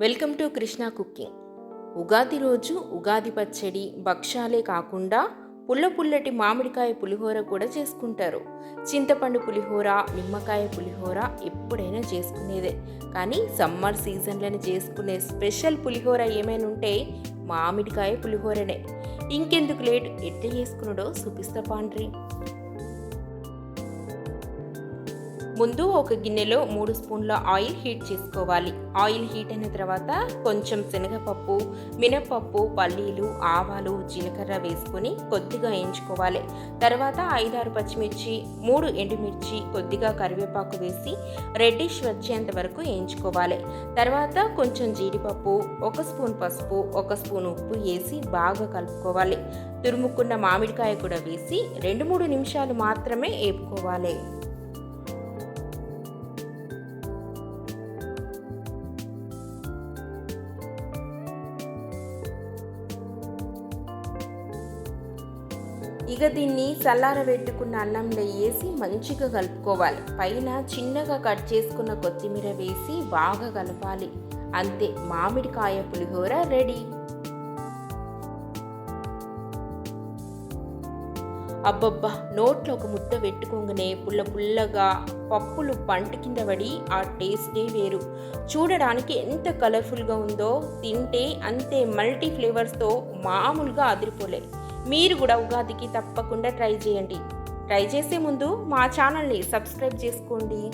Welcome to Krishna cooking. Ugadi రోజు ఉగాది పచ్చడి భక్ష్యాలే కాకుండా పుల్ల పుల్లటి మామిడికాయ పులిహోర కూడా చేసుకుంటారు. చింతపండు పులిహోర నిమ్మకాయ పులిహోర ఎప్పుడైనా చేసుకునేదే. కానీ సమ్మర్ సీజన్లను చేసుకునే స్పెషల్ పులిహోర ఏమైనా ఉంటే మామిడికాయ పులిహోరనే. ఇంకెందుకు లేట్? ఎట్ట చేసుకున్నాడో చూపిస్తా పాండ్రి. ముందు ఒక గిన్నెలో మూడు స్పూన్ల ఆయిల్ హీట్ చేసుకోవాలి. ఆయిల్ హీట్ అయిన తర్వాత కొంచెం శనగపప్పు మినపప్పు పల్లీలు ఆవాలు జీలకర్ర వేసుకొని కొద్దిగా వేయించుకోవాలి. తర్వాత ఐదారు పచ్చిమిర్చి మూడు ఎండుమిర్చి కొద్దిగా కరివేపాకు వేసి రెడ్డిష్ వచ్చేంత వరకు వేయించుకోవాలి. తర్వాత కొంచెం జీడిపప్పు ఒక స్పూన్ పసుపు ఒక స్పూన్ ఉప్పు వేసి బాగా కలుపుకోవాలి. తురుముకున్న మామిడికాయ కూడా వేసి రెండు మూడు నిమిషాలు మాత్రమే వేపుకోవాలి. ఇక దీన్ని చల్లారబెట్టుకున్న అన్నంలో వేసి మంచిగా కలుపుకోవాలి. పైన చిన్నగా కట్ చేసుకున్న కొత్తిమీర వేసి బాగా కలపాలి. అంతే మామిడికాయ పులిహోర రెడీ. అబ్బబ్బా నోట్లో ఒక ముద్ద పెట్టుకోగానే పుల్ల పుల్లగా పప్పులు పంట కింద పడి ఆ టేస్టే వేరు. చూడడానికి ఎంత కలర్ఫుల్గా ఉందో తింటే అంతే మల్టీ ఫ్లేవర్స్తో మామూలుగా అదిరిపోలే. మీరు కూడా ఉగాదికి తప్పకుండా ట్రై చేయండి. ట్రై చేసే ముందు మా ఛానల్ని సబ్స్క్రైబ్ చేసుకోండి.